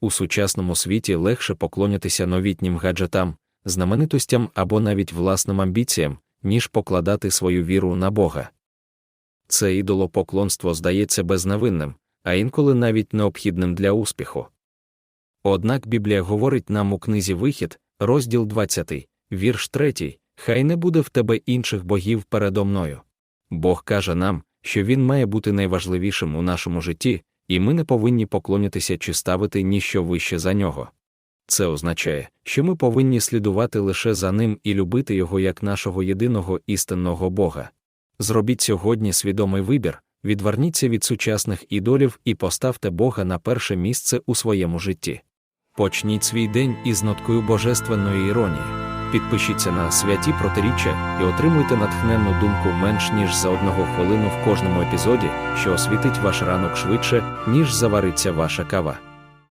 У сучасному світі легше поклонятися новітнім гаджетам, знаменитостям або навіть власним амбіціям, ніж покладати свою віру на Бога. Це ідолопоклонство здається безневинним, а інколи навіть необхідним для успіху. Однак Біблія говорить нам у книзі Вихід, розділ 20, вірш 3, Хай не буде в тебе інших богів передо мною. Бог каже нам, що Він має бути найважливішим у нашому житті, і ми не повинні поклонятися чи ставити ніщо вище за нього. Це означає, що ми повинні слідувати лише за ним і любити його як нашого єдиного істинного Бога. Зробіть сьогодні свідомий вибір, відверніться від сучасних ідолів і поставте Бога на перше місце у своєму житті. Почніть свій день із ноткою божественної іронії. Підпишіться на святі протиріччя і отримуйте натхненну думку менш ніж за одного хвилину в кожному епізоді, що освітить ваш ранок швидше, ніж завариться ваша кава.